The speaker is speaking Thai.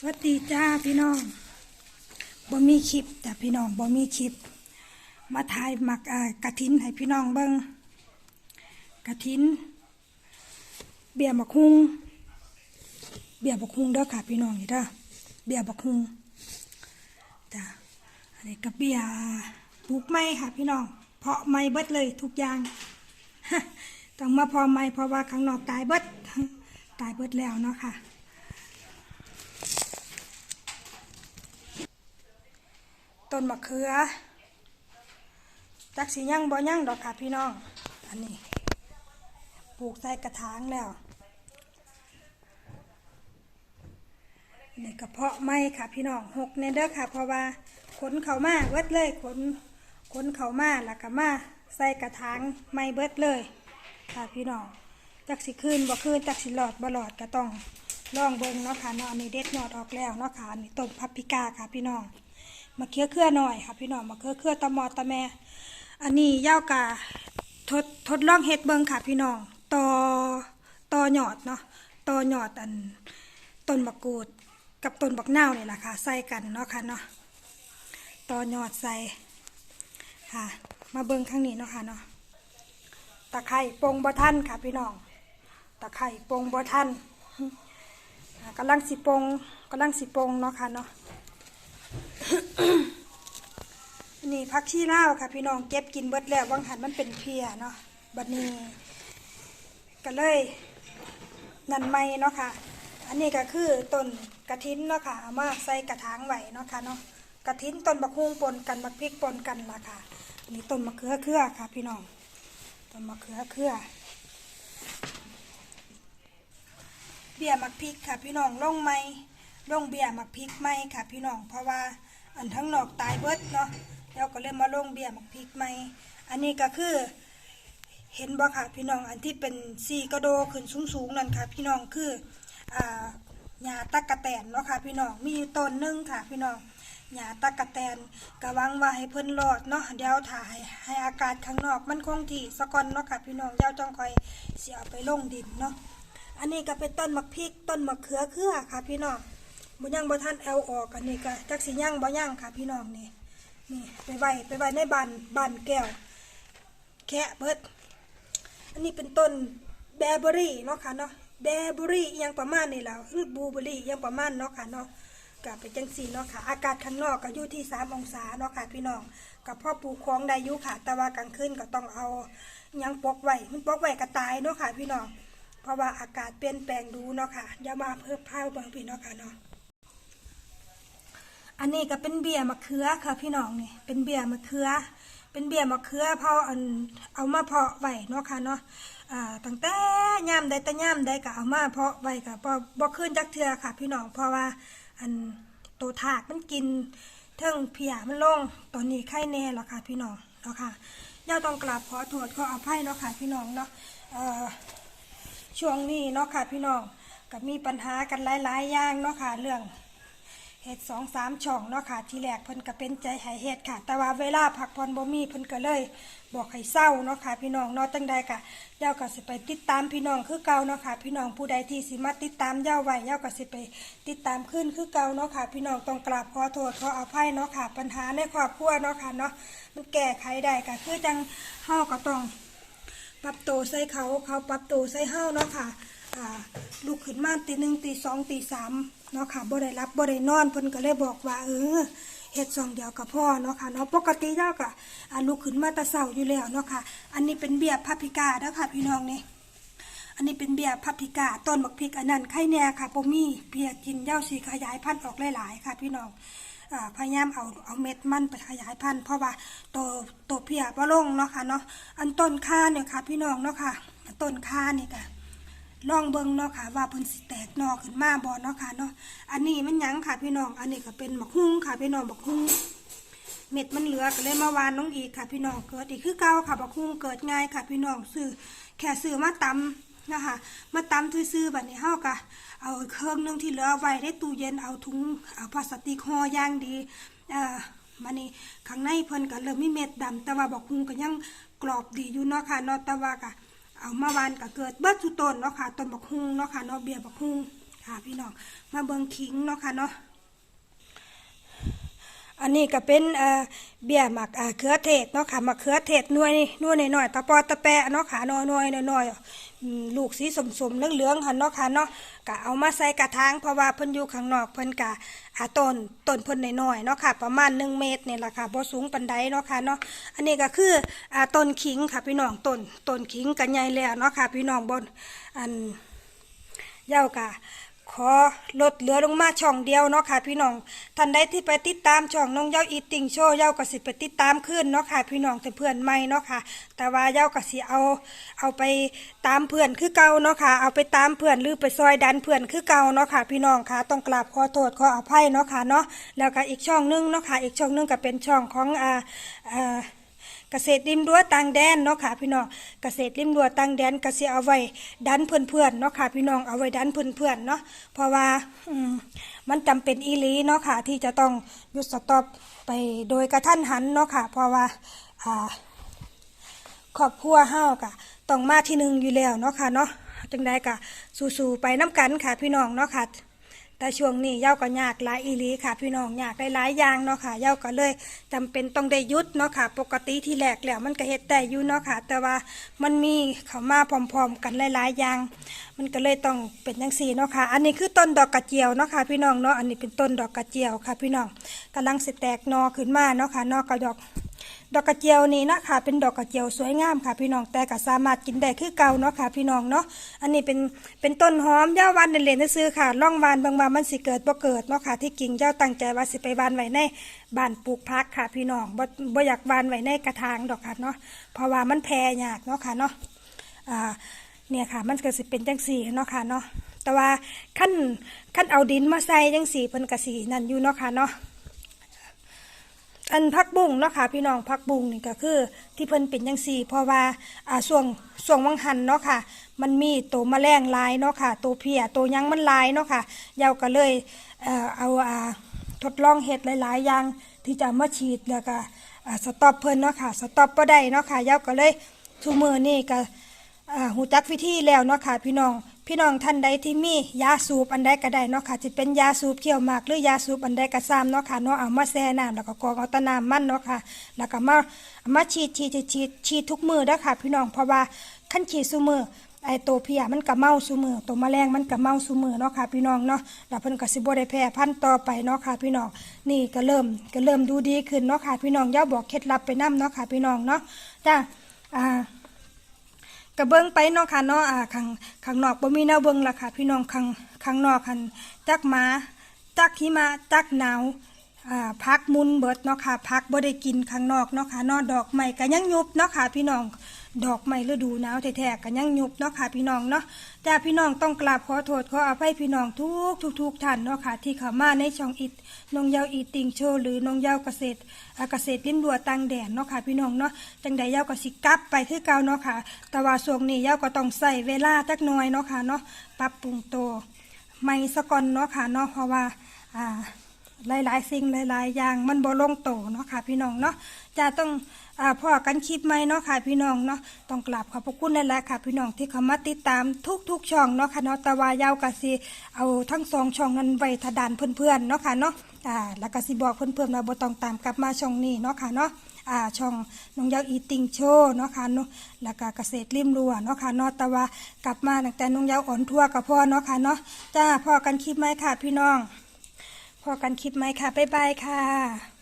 สวัสดีจ้าพี่น้องบ่มีคลิปแต่พี่น้องบ่มีคลิป มาถ่ายหมักกระถินให้พี่น้องเบิ่งกระถิน เบียร์บักฮุงเบียร์บักฮุงเด้อค่ะพี่น้องนี่เด้อเบียร์บักฮุงจ้าอันนี้ก็เบียร์ปลูกไม้ค่ะพี่น้อง เพาะไม้เบิดเลยทุกอย่างต้องมาเพอไม้เพราะว่าข้างนอกตายเบิดตายเบิดแล้วเนาะค่ะ ต้นมะเขือจักสียั่งบ่ยั่งดอกค่ะพี่น้อง อันนี้ ปลูกใส่กระถางแล้วนี่กระเพาะไม้ค่ะพี่น้องหกเนเด้อค่ะ เพราะว่าขนเขามาเบิดเลยขนขนเขามาแล้วก็มาใส่กระถางไม้เบิดเลย ค่ะพี่น้องจักสิคืนบ่คืนจักสิหลอดบ่หลอดก็ต้องลองเบิ่งเนาะค่ะเนาะอันนี้เด็ดยอดออกแล้วเนาะค่ะอันนี้ต้นพับพิกาค่ะพี่น้อง มาเคี้ยวเครือหน่อยค่ะพี่น้องมาเคี้ยวเครือตะมอตะแม่ อันนี้ย่าวกาทดทดลองเฮ็ดเบิงค่ะพี่น้องต่อต่อหยอดเนาะต่อหยอดอันต้นมะกรูดกับต้นบักเนาวนี่แหละค่ะใส่กันเนาะค่ะเนาะต่อหยอดใส่ค่ะ มาเบิงข้างนี้เนาะค่ะเนาะตะไคร่ปงบ่ทันค่ะพี่น้องตะไคร่ปงบ่ทันอ่าลังสิปงกำลังสิปงเนาะค่ะเนาะ นี่พักชีลาวค่ะ พี่น้องเก็บกินเบิดแล้ววังหันมันเป็นเพียเนาะบัดนี้ก็เลยนันไม่เนาะค่ะ อันนี้ก็คือต้นกระถินเนาะค่ะเอามาใส่กระถางไว้เนาะค่ะเนาะกระถินต้นบักฮุงปนกันบักพริกปนกันละค่ะนนี้ต้นมะเขือเครือค่ะ พี่น้องต้นมะเขือเครือเบี้ยมักพริกค่ะ พี่น้องลงไม้ลงเบี้ยมักพริกไม้ค่ะ พี่น้องเพราะว่า อันทั้งนอกตายเบิดเนาะแล้วก็เลยมาลงเบี้ยมักพริกใหม่อันนี้ก็คือเห็นบ่ค่ะพี่น้องอันที่เป็นสีกระโดขึ้นสูงๆนั่นค่ะ พี่น้องคืออ่าหญ้าตะกะแตนเนาะค่ะ พี่น้องมีต้นหนึงค่ะ พี่น้องหญ้าตะกะแตนก็หวังว่าให้เพิ่นรอดเนาะเดี๋ยวถ่ายให้อากาศข้างนอกมันคงที่สะก่อนเนาะค่ะพี่น้องเดี๋ยวจ้องคอยเสิเอาไปลงดินเนาะอันนี้ก็เป็นต้นมะพริกต้นมะเขือเครือค่ะ พี่น้อง บ่ยังบ่ทันเอาออกอันนี้ก็จักสิยังบ่ยังค่ะพี่น้องนี่นี่ไปไว้ไปไว้ในบานบานแก้ว แคะเบิดอันนี้เป็นต้นแบเบอรี่เนาะค่ะเนาะแบเบอรี่ยังประมาณนี้แหล้วคือบูเบอรี่ยังประมาณเนาะค่ะเนาะก็เป็นจังซี่เนาะค่ะ อากาศข้างนอกก็อยู่ที่ 3 องศาเนาะค่ะพี่น้องกับพ่อปลูกของได้ยู่ค่ะ แต่ว่ากลางคืนก็ต้องเอายังปกไว้มันปกไว้ก็ตายเนาะค่ะพี่น้องเพราะว่าอากาศเปลี่ยนแปลงดูเนาะค่ะอย่ามาเพิ่มพาวเบิ่งพี่เนาะค่ะเนาะ อันนี้ก็เป็นเบียร์มะเขือค่ะพี่น้องนี่เป็นเบียร์มะเขือ เป็นเบียร์มะเขือพราะอันเอามาเพาะไว้เนาะค่ะเนาะอ่าตั้งแต่ย่ามใดแต่ย่ามใดก็เอามาเพาะไว้ค่ะบ่บ่ขึ้นจักเทือค่ะ พี่น้องเพราะว่าอันโตถากมันกินเทิงเพียมันลงตอนนี้ไข้แน่แล้วค่ะพี่น้องเนาะค่ะย่าต้องกราบขอโทษขออภัยเนาะค่ะพี่น้องเนาะช่วงนี้เนาะค่ะพี่น้องก็มีปัญหากันหลายๆอย่างเนาะค่ะเรื่อง เฮ็ดสองสามช่องเนาะค่ะ ที่แรกเพิ่นก็เป็นใจหายเฮ็ดค่ะ แต่ว่าเวลาพักผ่อนบ่มีเพิ่นก็เลย บอกให้เศร้าเนาะค่ะ พี่น้องเนาะจังใดก็เย้าก็สิไปติดตามพี่น้องคือเก่าเนาะค่ะ พี่น้องผู้ใดที่สิมาติดตามเย้าไว้เย้าก็สิไปติดตามขึ้นคือเก่าเนาะค่ะ พี่น้องต้องกราบขอโทษขออภัยเนาะค่ะ ปัญหาในครอบครัวเนาะค่ะเนาะมันแก้ไขได้ก็คือจังเฮาก็ต้องปรับตัวใส่เขาเขาปรับตัวใส่เฮาเนาะค่ะอ่า ลุกขึ้นมาตีหนึ่งตีสองตีสามเนาะค่ะบ่ได้รับบ่ได้นอนเพิ่นก็เลยบอกว่าเออเฮ็ดสองเดียวกับพ่อเนาะค่ะเนาะปกติเจ้าก็อลุกขึ้นมาต่เช้าอยู่แล้วเนาะค่ะ อันนี้เป็นเบียร์พับพิกาเด้อค่ะพี่น้องนี่อันนี้เป็นเบียร์พับพิกาต้นบักพริกอันนั้นไข่แน่ค่ะบ่มีเบียร์กินเย้าสีขยายพันธุ์ออกหลายๆค่ะ พี่น้องอพยายามเอาเอาเม็ดมันไปขยายพันธุ์เพราะว่าโตโตเพียบ่ลงเนาะค่ะเนาะอันต้นค่าเนี่ยค่ะ พี่น้องเนาะค่ะต้นค่านี่ก็ ลองเบิ่งเนาะค่ะ ว่าเพิ่นสิแตกนอขึ้นมาบ่เนาะค่ะเนาะอันนี้มันหยังค่ะพี่น้อง อันนี้ก็เป็นบักฮุ้งค่ะพี่น้องบักฮุ้งเม็ดมันเหลือก็เลยมาวานน้องอีกค่ะ พี่น้องเกิดอีกคือเก่าค่ะบักฮุ้งเกิดง่ายค่ะ พี่น้องซื้อแค่ซื้อมาตำนะคะมาตำซื้อๆแบบนี้เฮาก็เอาเครื่องนึงที่เหลือไว้ในตู้เย็นเอาถุงเอาพลาสติกห่อย่างดีเอ่อมานี่ข้างในเพิ่นก็เริ่มมีเม็ดดำแต่ว่าบักฮุ้งก็ยังกรอบดีอยู่เนาะค่ะเนาะแต่ว่าก็ เอามาวานก็เกิดเบิดสุต้นเนาะค่ะต้นบักฮุงเนาะค่ะเนาะเบียบักฮุงค่ะพี่น้องมาเบิงขิงเนาะค่ะเนาะ อันนี้ก็เป็นเบี้ยหมักอ่าเขือเทศเนาะค่ะมะเขือเทศน่วยน่วยน้อยๆตะปอตะแปะเนาะค่ะน้อยน้อยๆอืมลูกสีสมๆเหลืองๆค่ะเนาะค่ะเนาะก็เอามาใส่กระถางเพราะว่าเพิ่นอยู่ข้างนอกเพิ่นก็อ่าต้นต้นเพิ่นน้อยๆเนาะค่ะ ประมาณ 1 เมตรเนี่ยแหละค่ะบ่สูงปานใดเนาะค่ะเนาะอันนี้ก็คืออาต้นขิงค่ะพี่น้องต้นต้นขิงก็ใหญ่แล้วเนาะค่ะพี่น้องบนอันเย้ากะ ขอลดเหลือลงมาช่องเดียวเนาะค่ะพี่น้องท่านใดที่ไปติดตามช่องน้องเย้าอีติงโชว์เย้าก็สิไปติดตามขึ้นเนาะค่ะพี่น้องแต่เพื่อนใหม่เนาะค่ะ แต่ว่าเย้าก็สิเอาเอาไปตามเพื่อนคือเก่าเนาะค่ะ เอาไปตามเพื่อนหรือไปซอยดันเพื่อนคือเก่าเนาะค่ะ พี่น้องค่ะต้องกราบขอโทษขออภัยเนาะค่ะเนาะแล้วก็อีกช่องหนึงเนาะค่ะ อีกช่องหนึงก็เป็นช่องของอ่าอ่า เกษตรริมรั้วต่างแดนเนาะค่ะพี่น้องเกษตรริมรั้วต่างแดนก็สิเอาไว้ดันเพื่อนๆเนาะค่ะพี่น้องเอาไว้ดันเพื่อนๆเนาะเพราะว่าอืมมันจำเป็นอีลีเนาะค่ะที่จะต้องหยุดสต็อปไปโดยกระทันหันเนาะค่ะเพราะว่าอ่าครอบครัวเฮากะต้องมาที่หนึ่งอยู่แล้วเนาะค่ะเนาะจังใดกะสู้ๆไปน้ำกันค่ะพี่น้องเนาะค่ะ แต่ช่วงนี้เย้าก็ยากหลายอีลีค่ะ พี่น้องยากได้หลายอย่างเนาะค่ะเย้าก็เลยจำเป็นต้องได้ยุดเนาะค่ะ ปกติที่แรกแล้วมันก็เฮ็ดได้อยู่เนาะค่ะ แต่ว่ามันมีเขามาพร้อม ๆ กันหลายๆอย่าง มันก็เลยต้องเป็นจังซี่เนาะค่ะ อันนี้คือต้นดอกกระเจียวเนาะค่ะ พี่น้องเนาะอันนี้เป็นต้นดอกกระเจียวค่ะ พี่น้องกำลังสิแตกนอขึ้นมาเนาะค่ะนอกระดอก ดอกกระเจียวนี่นะคะเป็นดอกกระเจียวสวยงามค่ะ พี่น้องแต่ก็สามารถกินได้คือเก่าเนาะค่ะ พี่น้องเนาะอันนี้เป็นเป็นต้นหอมย่าวันเล่นๆซื้อค่ะล่องวานบางวานมันสิเกิดบ่เกิดเนาะค่ะที่กิ่งเจ้าตั้งใจว่าสิไปวานไว้ในบ้านปลูกพักค่ะ พี่น้องบ่บ่อยากวานไว้ในกระถางดอกค่ะเนาะเพราะว่ามันแพร่ยากเนาะค่ะเนาะอ่าเนี่ยค่ะมันก็สิเป็นจังสี่เนาะค่ะเนาะแต่ว่าขั้นขั้นเอาดินมาใส่จังสี่เพิ่นก็สินั่นอยู่เนาะค่ะเนาะ อันพักบุ้งเนาะค่ะพี่น้องพักบุ้งนี่ก็คือ ที่เพิ่นเป็นจังซี่เพราะว่าอ่าช่วงช่วงวังหันเนาะค่ะ มันมีตัวแมลงหลายเนาะค่ะตัวเพียตัวยังมันหลายเนาะค่ะเยาก็เลยเอ่อเอาอ่าทดลองเฮ็ดหลายๆอย่างที่จะมาฉีดแล้วก็อ่าสต็อปเพิ่นเนาะค่ะสต็อปบ่ได้เนาะค่ะเยาก็เลยทุกมื้อนี่ก็อ่าหูจักวิธีแล้วเนาะค่ะพี่น้อง พี่น้องท่านใดที่มียาสูบอันใดก็ได้เนาะค่ะจะเป็นยาสูบเขี้ยวหมากหรือยาสูบอันใดก็ซ้ำเนาะค่ะเนาะเอามาแช่น้ำแล้วก็กรองเอาตะน้ำมันเนาะค่ะแล้วก็มาเอามาฉีดฉีดฉีดฉีดฉีดทุกมือเด้อค่ะ พี่น้องเพราะว่าขั้นฉีดซุมือไอ้ตัวเพียมันก็เมาซุมือตัวแมลงมันก็เมาซุมือเนาะค่ะพี่น้องเนาะแล้วเพิ่นก็สิบ่ได้แพร่พันต่อไปเนาะค่ะพี่น้องนี่ก็เริ่มก็เริ่มดูดีขึ้นเนาะค่ะพี่น้องย่าบอกเคล็ดลับไปนํเนาะค่ะพี่น้องเนาะจ้าอ่า กระเบื้องไปเนาะค่ะเนาะอ่าข้างข้างนอกบ่มีแนวเบื้องละค่ะพี่น้องข้างข้างนอกคันจักหมาจักหิมะจักหนาวอ่าพักมุนเบิดเนาะค่ะพักบ่ได้กินข้างนอกเนาะค่ะเนาะดอกไม้ก็ยังยุบเนาะค่ะพี่น้อง ดอกไม้ฤดูหนาวแท้ๆก็ยังยุบเนาะค่ะพี่น้องเนาะจ้าพี่น้องต้องกราบขอโทษขออภัยพี่น้องทุกทุกทุกท่านเนาะค่ะที่เข้ามาในช่องอิดน้องยาวอีติงโชว์หรือน้องยาวเกษตรเกษตรลิ้นดัวตังแดนเนาะค่ะพี่น้องเนาะจังใดยาวก็สิกลับไปคือเก่าเนาะค่ะ แต่ว่าช่วงนี้ยาวก็ต้องใส่เวลาจักน่อยเนาะค่ะเนาะปรับปรุงตัวใหม่สะก่อนเนาะค่ะเนาะเพราะว่าอ่า หลายๆ สิ่งหลายๆ อย่างมันบ่ลงโตเนาะค่ะ พี่น้องเนาะจะต้องอพ่อกันคลิปใหมเนาะค่ะพี่น้องเนาะต้องกราบขอบพระคุณนั่นแหละค่ะ พี่น้องที่เข้ามาติดตามทุกๆช่องเนาะค่ะเนาะต่ว่ายาวกะสิเอาทั้งสองช่องนั้นไว้ทดานเพื่อนๆเนาะค่ะเนาะอ่าแล้วก็สิบอกเพื่อนๆว่าบ่ต้องตามกลับมาช่องนี้เนาะค่ะเนาะอ่าช่องน้องยาวอีติงโชเนาะค่ะเนาะแล้วก็เกษตรริมรัวเนาะค่ะเนาะแต่ว่ากลับมาตั้งแต่น้องยาวอ่อนทั่วกับพ่อเนาะค่ะเนาะจ้าพ่อกันคลิปไหมค่ะพี่น้อง พอกันคลิปไหมค่ะ บ๊ายบายค่ะ